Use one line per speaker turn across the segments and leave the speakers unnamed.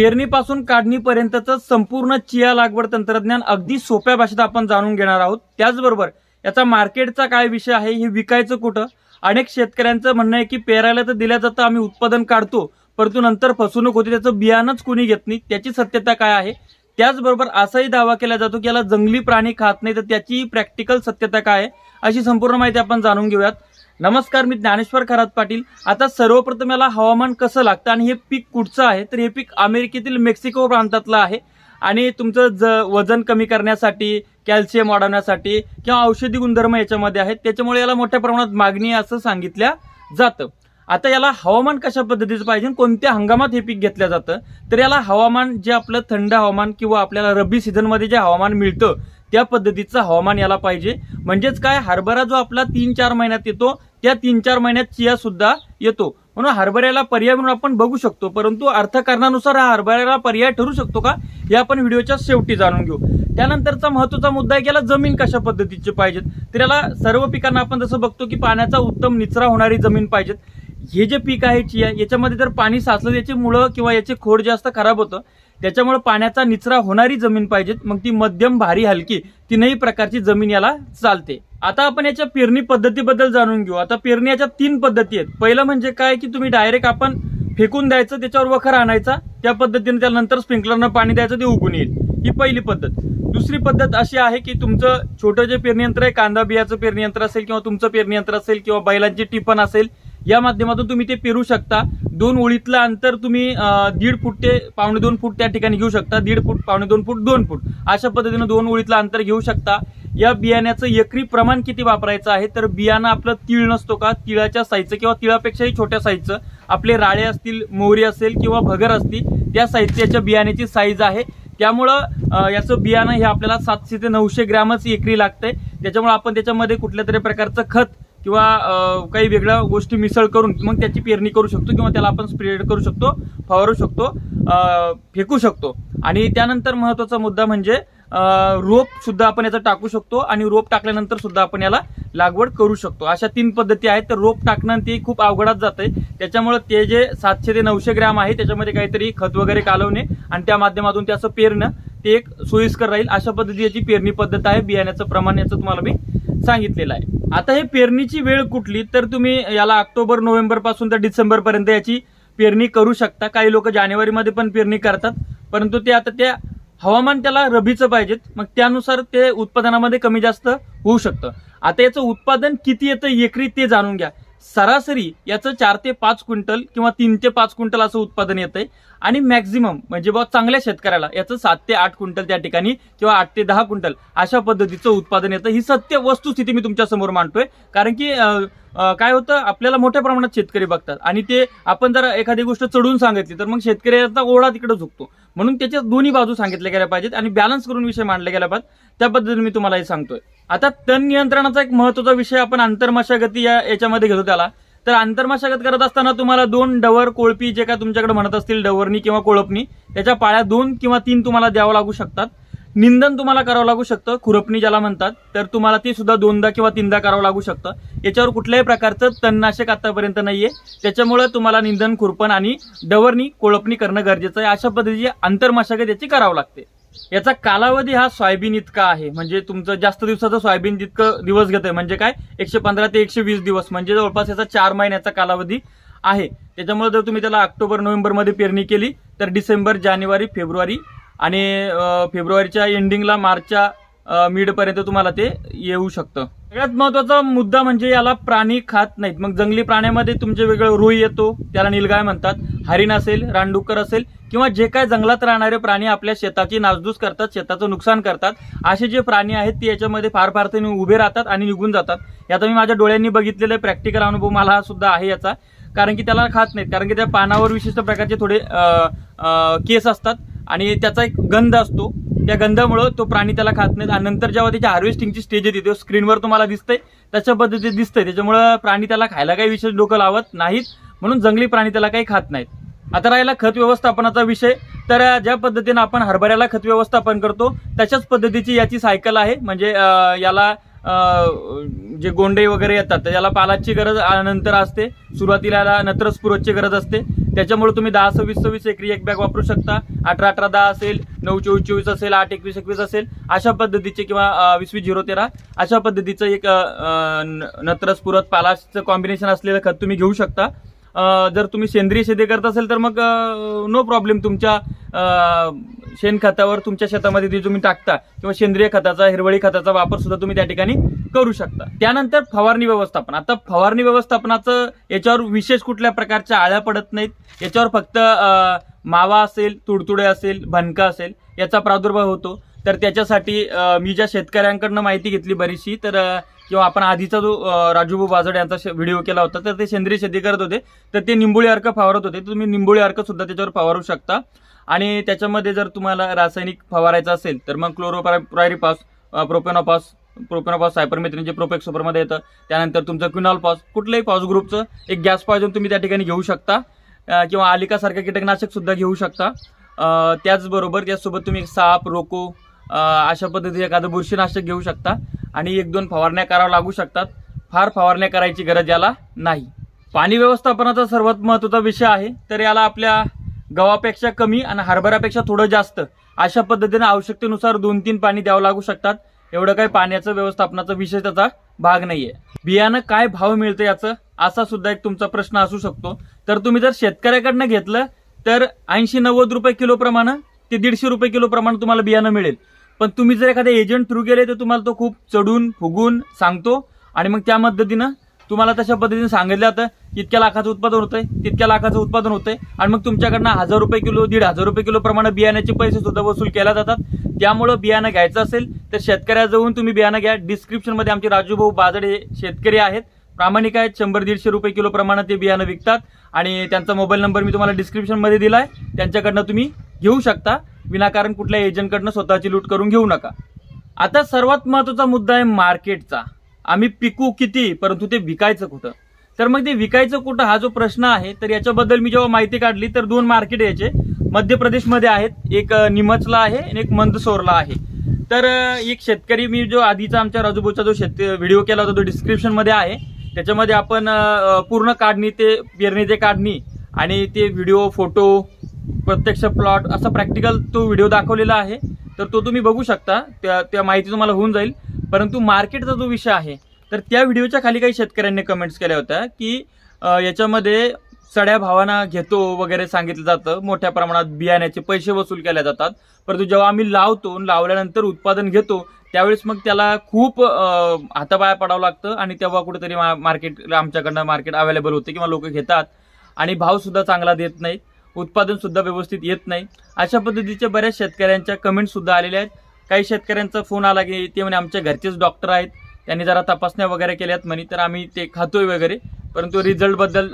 पेरणीपासून काढणीपर्यंतचं संपूर्ण चिया लागवड तंत्रज्ञान अगदी सोप्या भाषेत आपण जाणून घेणार आहोत. त्याचबरोबर याचा मार्केटचा काय विषय आहे हे विकायचं कुठं? अनेक शेतकऱ्यांचं म्हणणं आहे की पेरायला तर दिल्या जातं आम्ही उत्पादन काढतो परंतु नंतर फसवणूक होते त्याचं बियाणंच कोणी घेत नाही. त्याची सत्यता काय आहे? त्याचबरोबर असाही दावा केला जातो की याला जंगली प्राणी खात नाही तर त्याची प्रॅक्टिकल सत्यता काय आहे? अशी संपूर्ण माहिती आपण जाणून घेऊयात. नमस्कार मी ज्ञानेश्वर खरात पाटील. आता सर्वप्रथम याला हवामान कसं लागतं आणि हे पीक कुठचं आहे? तर हे पीक अमेरिकेतील मेक्सिको प्रांतातलं आहे. आणि तुमचं ज वजन कमी करण्यासाठी कॅल्शियम वाढवण्यासाठी किंवा औषधी गुणधर्म याच्यामध्ये आहेत. त्याच्यामुळे याला मोठ्या प्रमाणात मागणी आहे असं सांगितल्या जातं. आता याला हवामान कशा पद्धतीचं पाहिजे कोणत्या हंगामात हे पीक घेतलं जातं? तर याला हवामान जे आपलं थंड हवामान किंवा आपल्याला रब्बी सीझनमध्ये जे हवामान मिळतं त्या पद्धतीचं हवामान याला पाहिजे. म्हणजेच काय? हरभरा जो आपला तीन चार महिन्यात येतो त्या तीन चार महिन्यात चिया सुद्धा येतो. म्हणून हरभऱ्याला पर्याय म्हणून आपण बघू शकतो. परंतु अर्थकारणानुसार हा हरभऱ्याला पर्याय ठरू शकतो का? हे आपण व्हिडिओच्या शेवटी जाणून घेऊ. त्यानंतरचा महत्त्वाचा मुद्दा आहे की याला जमीन कशा पद्धतीची पाहिजेत? तर याला सर्व पिकांना आपण जसं बघतो की पाण्याचा उत्तम निचरा होणारी जमीन पाहिजेत. हे जे पीक आहे चिया याच्यामध्ये जर पाणी साचलं याची मुळं किंवा याचे खोड जास्त खराब होतं त्याच्यामुळे पाण्याचा निचरा होणारी जमीन पाहिजेत. मग ती मध्यम भारी हलकी तीनही प्रकारची जमीन याला चालते. आता आपण याच्या पेरणी पद्धतीबद्दल जाणून घेऊ. आता पेरणी याच्या तीन पद्धती आहेत. पहिलं म्हणजे काय की तुम्ही डायरेक्ट आपण फेकून द्यायचं त्याच्यावर वखर आणायचा. त्या पद्धतीने त्यानंतर स्प्रिंकलरनं पाणी द्यायचं ते उगून येईल. ही पहिली पद्धत. दुसरी पद्धत अशी आहे की तुमचं छोटं जे पेरणी यंत्र आहे कांदा बियाचं पेरणी यंत्र असेल किंवा तुमचं पेरणी यंत्र असेल किंवा बैलांची टिपण असेल या माध्यमातून तुम्ही ते पेरू शकता. दोन ओळीतलं अंतर तुम्ही दीड फूट ते पावणे दोन फूट त्या ठिकाणी घेऊ शकता. दीड फूट पावणे दोन फूट दोन फूट अशा पद्धतीनं दोन ओळीतलं अंतर घेऊ शकता. या बियाण्याचं एकरी प्रमाण किती वापरायचं आहे? तर बियाणं आपलं तीळ नसतो का? तिळाच्या साईजचं किंवा तिळापेक्षाही छोट्या साईजचं. आपले राळे असतील मोहरी असेल किंवा भगर असतील त्या साहित्याच्या याच्या बियाण्याची साईज आहे. त्यामुळं याचं बियाणं हे आपल्याला सातशे ते नऊशे ग्रॅमच एकरी लागतंय. त्याच्यामुळे आपण त्याच्यामध्ये कुठल्या तरी प्रकारचं खत किंवा काही वेगळ्या गोष्टी मिसळ करून मग त्याची पेरणी करू शकतो किंवा त्याला आपण स्प्रेड करू शकतो फवारू शकतो फेकू शकतो. आणि त्यानंतर महत्त्वाचा मुद्दा म्हणजे रोप सुद्धा आपण याचा टाकू शकतो आणि रोप टाकल्यानंतर सुद्धा आपण याला लागवड करू शकतो. अशा तीन पद्धती आहेत. तर रोप टाकणं ते खूप अवघडात जात आहे त्याच्यामुळे ते जे सातशे ते नऊशे ग्रॅम आहे त्याच्यामध्ये काहीतरी खत वगैरे कालवणे आणि त्या माध्यमातून त्याचं पेरणं ते एक सोयीस्कर राहील. अशा पद्धतीची याची पेरणी पद्धत आहे. बियाण्याचं प्रमाण याचं तुम्हाला मी सांगितलेलं आहे. आता हे पेरणीची वेळ कुठली? तर तुम्ही याला ऑक्टोबर नोव्हेंबरपासून तर डिसेंबर पर्यंत याची पेरणी करू शकता. काही लोक जानेवारीमध्ये पण पेरणी करतात. परंतु ते आता त्या हवामान त्याला रबीचं पाहिजेत. मग त्यानुसार ते उत्पादनामध्ये कमी जास्त होऊ शकतं. आता याचं उत्पादन किती येतं एकरी ते जाणून घ्या. सरासरी याचं चार ते पाच क्विंटल किंवा तीन ते पाच क्विंटल असं उत्पादन येतंय. आणि मॅक्झिमम म्हणजे बा चांगल्या शेतकऱ्याला याचं सात ते आठ क्विंटल त्या ठिकाणी किंवा आठ ते दहा क्विंटल अशा पद्धतीचं उत्पादन येतं. ही सत्य वस्तुस्थिती मी तुमच्यासमोर मांडतोय. कारण की काय होतं आपल्याला मोठ्या प्रमाणात शेतकरी बघतात. आणि ते आपण जर एखादी गोष्ट चढून सांगितली तर मग शेतकऱ्याचा ओढा तिकडे झुकतो. म्हणून त्याच्या दोन्ही बाजू सांगितल्या गेल्या पाहिजेत आणि बॅलन्स करून विषय मांडले गेला पाहिजे त्या पद्धतीने मी तुम्हाला हे सांगतोय. आता तण नियंत्रणाचा एक महत्त्वाचा विषय आपण आंतरमशागती या याच्यामध्ये घेतो त्याला. तर आंतरमशागत करत असताना तुम्हाला दोन डवर कोळपी जे काय तुमच्याकडे म्हणत असतील डवरनी किंवा कोळपणी त्याच्या पाळ्या दोन किंवा तीन तुम्हाला द्यावं लागू शकतात. निंदन तुम्हाला करावं लागू शकतं खुरपणी ज्याला म्हणतात तर तुम्हाला ते सुद्धा दोनदा किंवा तीनदा करावं लागू शकतं. याच्यावर कुठल्याही प्रकारचं तणनाशक आतापर्यंत नाहीये. त्याच्यामुळे तुम्हाला निंदन खुरपण आणि डवरनी कोळपणी करणं गरजेचं आहे. अशा पद्धतीची आंतरमशागत याची करावं लागते. याचा कालावधी हा सोयाबीन इतका आहे. म्हणजे तुमचं जास्त दिवसाचं सोयाबीन जितकं दिवस घेतोय. म्हणजे काय? एकशे पंधरा ते एकशे वीस दिवस. म्हणजे जवळपास याचा चार महिन्याचा कालावधी आहे. त्याच्यामुळे जर तुम्ही त्याला ऑक्टोबर नोव्हेंबरमध्ये पेरणी केली तर डिसेंबर जानेवारी फेब्रुवारी आणि फेब्रुवारीच्या एंडिंगला मार्चच्या मिडपर्यंत तुम्हाला ते येऊ शकतं. सगळ्यात महत्त्वाचा मुद्दा म्हणजे याला प्राणी खात नाहीत. मग जंगली प्राण्यामध्ये तुमचे वेगळं रुई येतो त्याला निलगाय म्हणतात. हरिण असेल रानडुक्कर असेल किंवा जे काय जंगलात राहणारे प्राणी आपल्या शेताची नासधूस करतात शेताचं नुकसान करतात असे जे प्राणी आहेत ते याच्यामध्ये फार फार ते उभे राहतात आणि निघून जातात. याचा मी माझ्या डोळ्यांनी बघितलेलं प्रॅक्टिकल अनुभव मला हा सुद्धा आहे याचा. कारण की त्याला खात नाहीत. कारण की त्या पानावर विशिष्ट प्रकारचे थोडे केस असतात. आणि त्याचा एक गंध असतो. त्या गंधामुळं तो प्राणी त्याला खात नाही. आणि नंतर जेव्हा त्याची हार्वेस्टिंगची स्टेज येते तो स्क्रीनवर तुम्हाला दिसतंय. तशा पद्धतीने दिसतंय. त्याच्यामुळं प्राणी त्याला खायला काही विशेष डोकं लावत नाहीत. म्हणून जंगली प्राणी त्याला काही खात नाहीत. आता राहिला खत व्यवस्थापनाचा विषय. तर ज्या पद्धतीनं आपण हरभऱ्याला खत व्यवस्थापन करतो तशाच पद्धतीची याची सायकल आहे. म्हणजे याला जे गोंडे वगैरे येतात याला पालाची गरज नंतर असते. सुरुवातीला याला गरज असते. त्याच्यामुळे तुम्ही दहा सव्वीस सव्वीस एकरी एक बॅग वापरू शकता. अठरा अठरा दहा असेल नऊ चोवीस चोवीस असेल आठ एकवीस एकवीस असेल अशा पद्धतीचे किंवा अं, वीस वीस झिरो तेरा अशा पद्धतीचं एक न- नत्रस पुरत पालाशचं कॉम्बिनेशन असलेलं खत तुम्ही घेऊ शकता. जर तुम्ही सेंद्रिय शेती करत असेल तर मग नो प्रॉब्लेम तुमच्या शेणखतावर तुमच्या शेतामध्ये जे तुम्ही टाकता किंवा सेंद्रिय खताचा हिरवळी खताचा वापर सुद्धा तुम्ही त्या ठिकाणी करू शकता. त्यानंतर फवारणी व्यवस्थापन. आता फवारणी व्यवस्थापनाचं याच्यावर विशेष कुठल्या प्रकारच्या आळ्या पडत नाहीत. याच्यावर फक्त मावा असेल तुडतुडे असेल भनका असेल याचा प्रादुर्भाव होतो. तर त्याच्यासाठी मी ज्या शेतकऱ्यांकडनं माहिती घेतली बरीचशी तर किंवा आपण आधीचा जो राजूभाऊ बाजड यांचा व्हिडिओ केला होता तर ते सेंद्रिय शेती करत होते. तर ते निंबोळी अर्क फवारत होते. तर तुम्ही निंबोळी अर्क सुद्धा त्याच्यावर फवारू शकता. आणि त्याच्यामध्ये जर तुम्हाला रासायनिक फवारायचं असेल तर मग क्लोरोप्रायरिपास प्रोपेनोपास प्रोपेनोपास सायपरमेथ्रिन जे प्रोपेक्स सुपरमध्ये येतं त्यानंतर तुमचं क्विनॉल पास कुठल्याही पॉस ग्रुपचं एक गॅस पॉयझन तुम्ही त्या ठिकाणी घेऊ शकता. किंवा आलिकासारखं कीटकनाशकसुद्धा घेऊ शकता. त्याचबरोबर त्याचसोबत तुम्ही साप रोको अशा पद्धतीने एखादं बुरशीनाशक घेऊ शकता. आणि एक दोन फवारण्या कराव्या लागू शकतात. फार फवारण्या करायची गरज याला नाही. पाणी व्यवस्थापनाचा सर्वात महत्त्वाचा विषय आहे. तर याला आपल्या गव्हापेक्षा कमी आणि हरभऱ्यापेक्षा थोडं जास्त अशा पद्धतीने आवश्यकतेनुसार दोन तीन पाणी द्यावं लागू शकतात. एवढं काही पाण्याचं व्यवस्थापनाचा विषय त्याचा भाग नाहीये. बियाणं काय भाव मिळतं याचं? असा सुद्धा एक तुमचा प्रश्न असू शकतो. तर तुम्ही जर शेतकऱ्याकडनं घेतलं तर ऐंशी नव्वद रुपये किलो प्रमाणे ते दीडशे रुपये किलो प्रमाणे तुम्हाला बियाणं मिळेल. पण तुम्ही जर एखाद्या एजंट थ्रू गेले तर तुम्हाला तो खूप चढून फुगून सांगतो. आणि मग त्या पद्धतीनं तुम्हाला तशा पद्धतीने सांगितलं जातं इतक्या लाखाचं उत्पादन होतंय तितक्या लाखाचं उत्पादन होतंय. आणि मग तुमच्याकडनं हजार रुपये किलो दीड हजार रुपये किलो प्रमाणे बियाण्याचे पैसे सुद्धा वसूल केल्या जातात. त्यामुळं बियाणं घ्यायचं असेल तर शेतकऱ्याजवळून तुम्ही बियाणं घ्या. डिस्क्रिप्शनमध्ये आमचे राजूभाऊ बाजड हे शेतकरी आहेत. प्रामाणिक आहेत शंभर दीडशे रुपये किलो प्रमाणात ते बियाणं विकतात. आणि त्यांचा मोबाईल नंबर मी तुम्हाला डिस्क्रिप्शनमध्ये दिला आहे त्यांच्याकडनं तुम्ही घेऊ शकता. विनाकारण कुठल्या एजंटकडनं स्वतःची लूट करून घेऊ नका. आता सर्वात महत्त्वाचा मुद्दा आहे मार्केटचा. आम्ही पिकू किती परंतु ते विकायचं कुठं? तर मग ते विकायचं कुठं हा जो प्रश्न आहे तर याच्याबद्दल मी जेव्हा माहिती काढली तर दोन मार्केट याचे मध्य प्रदेशमध्ये आहेत एक निमचला आहे आणि एक मंदसोरला आहे. तर एक शेतकरी मी जो आधीचा आमच्या राजूभाऊचा जो शेत व्हिडिओ केला होता तो डिस्क्रिप्शनमध्ये आहे. त्याच्यामध्ये आपण पूर्ण काढणी ते पेरणी ते काढणी आणि ते व्हिडिओ फोटो प्रत्यक्ष प्लॉट असा प्रॅक्टिकल तो व्हिडिओ दाखवलेला आहे. तर तो तुम्ही बघू शकता. त्या त्या माहिती तुम्हाला होऊन जाईल. परंतु मार्केटचा जो विषय आहे तर त्या व्हिडिओच्या खाली काही शेतकऱ्यांनी कमेंट्स केल्या होत्या की याच्यामध्ये सड्या भावांना घेतो वगैरे सांगितलं जातं. मोठ्या प्रमाणात बियाण्याचे पैसे वसूल केले जातात. परंतु जेव्हा आम्ही लावतो आणि लावल्यानंतर उत्पादन घेतो त्यावेळेस मग त्याला खूप हातापाया पडावं लागतं आणि तेव्हा कुठेतरी मार्केट आमच्याकडनं मार्केट अवेलेबल होते किंवा लोक घेतात. आणि भावसुद्धा चांगला देत नाहीत. उत्पादन सुद्धा व्यवस्थित येत नाही. अशा पद्धतीच्या बऱ्याच शेतकऱ्यांच्या कमेंट सुद्धा आलेल्या आहेत. काही शेतकऱ्यांचा फोन आला की ते म्हणे आमच्या घरचेच डॉक्टर आहेत. त्यांनी जरा तपासण्या वगैरे केल्यात म्हणे तर आम्ही ते खातोय वगैरे. परंतु रिझल्टबद्दल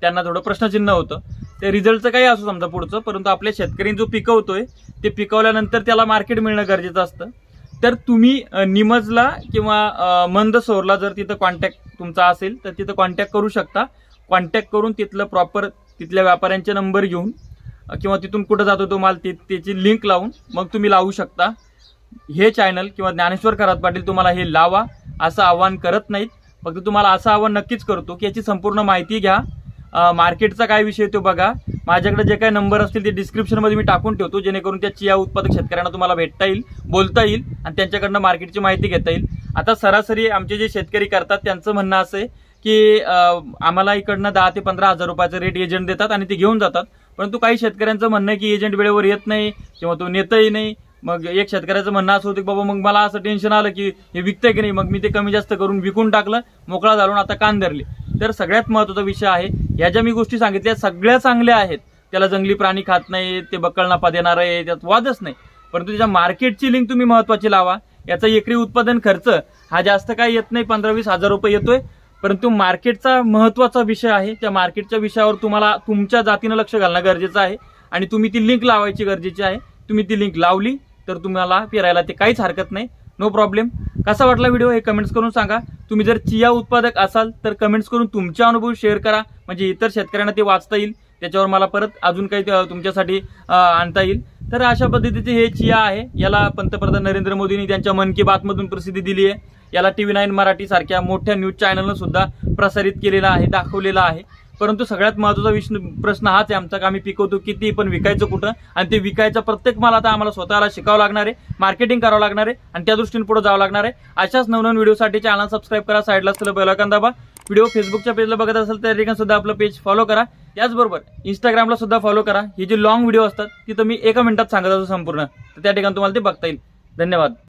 त्यांना थोडं प्रश्नचिन्ह होतं. ते रिझल्टचं काही असू समजा पुढचं परंतु आपल्या शेतकरी जो पिकवतोय ते पिकवल्यानंतर त्याला मार्केट मिळणं गरजेचं असतं. तर तुम्ही निमजला किंवा मंदसौरला जर तिथं कॉन्टॅक्ट तुमचा असेल तर तिथं कॉन्टॅक्ट करू शकता. कॉन्टॅक्ट करून तिथलं प्रॉपर तिथल्या व्यापाऱ्यांचे नंबर घेऊन किंवा तिथून कुठं जातो तो माल ते त्याची लिंक लावून मग तुम्ही लावू शकता. हे चॅनल किंवा ज्ञानेश्वर करात पाटील तुम्हाला हे लावा असं आव्हान करत नाहीत. फक्त तुम्हाला असं आव्हान नक्कीच करतो की याची संपूर्ण माहिती घ्या. मार्केटचा काय विषय तो बघा. माझ्याकडे जे काही नंबर असतील ते डिस्क्रिप्शनमध्ये मी टाकून ठेवतो जेणेकरून त्या चिया उत्पादक शेतकऱ्यांना तुम्हाला भेटता येईल बोलता येईल आणि त्यांच्याकडनं मार्केटची माहिती घेता येईल. आता सरासरी आमचे जे शेतकरी करतात त्यांचं म्हणणं असं आहे की आम्हाला इकडनं दहा ते पंधरा हजार रुपयाचं रेट एजंट देतात आणि ते घेऊन जातात. परंतु काही शेतकऱ्यांचं म्हणणं आहे की एजंट वेळेवर येत नाही किंवा तो नेतही नाही. मग एक शेतकऱ्याचं म्हणणं असं होतं की बाबा मग मला असं टेन्शन आलं की हे विकतंय की नाही? मग मी ते कमी जास्त करून विकून टाकलं मोकळा घालून आता कान धरले. तर सगळ्यात महत्त्वाचा विषय आहे ह्या ज्या मी गोष्टी सांगितल्या सगळ्या चांगल्या आहेत. त्याला जंगली प्राणी खात नाही ते बक्कळ नफा देणार आहे त्यात वादच नाही. परंतु त्याच्या मार्केटची लिंक तुम्ही महत्वाची लावा. याचा एकरी उत्पादन खर्च हा जास्त काही येत नाही पंधरा वीस हजार रुपये येतोय. परंतु मार्केटचा महत्त्वाचा विषय आहे. त्या मार्केटच्या विषयावर तुम्हाला तुमच्या जातीनं लक्ष घालणं गरजेचं आहे. आणि तुम्ही ती लिंक लावायची गरजेची आहे. तुम्ही ती लिंक लावली तर तुम्हाला फिरायला ते काहीच हरकत नाही. नो प्रॉब्लेम कसा वाटला व्हिडिओ हे कमेंट्स करून सांगा. तुम्ही जर चिया उत्पादक असाल तर कमेंट्स करून तुमचे अनुभव शेअर करा. म्हणजे इतर शेतकऱ्यांना ते वाचता येईल. त्याच्यावर मला परत अजून काही तुमच्यासाठी आणता येईल. तर अशा पद्धतीचे हे चिया आहे. याला पंतप्रधान नरेंद्र मोदींनी त्यांच्या मन की बातमधून प्रसिद्धी दिली आहे. याला टी व्ही नाईन मराठीसारख्या मोठ्या न्यूज चॅनलनं सुद्धा प्रसारित केलेला आहे दाखवलेला आहे. परंतु सगळ्यात महत्त्वाचा विष्णू प्रश्न हाच आहे आमचा का आम्ही पिकवतो किती पण विकायचं कुठं आणि ते विकायचं प्रत्येक माल आता आम्हाला स्वतःला शिकावं लागणार आहे मार्केटिंग करावं लागणार आहे आणि त्या दृष्टीने पुढे जावं लागणार आहे. अशाच नवनवीन व्हिडिओसाठी चॅनल सबस्क्राईब करा साईडला असलेलं बेलायकन दाबा. व्हिडिओ फेसबुकच्या पेजला बघत असेल त्या ठिकाणी सुद्धा आपलं पेज फॉलो करा. त्याचबरोबर इंस्टाग्रामला सुद्धा फॉलो करा. ही जी लॉंग व्हिडिओ असतात ती तुम्ही मी एका मिनिटात सांगत असतो संपूर्ण. तर त्या ठिकाणी तुम्हाला ते बघता येईल. धन्यवाद.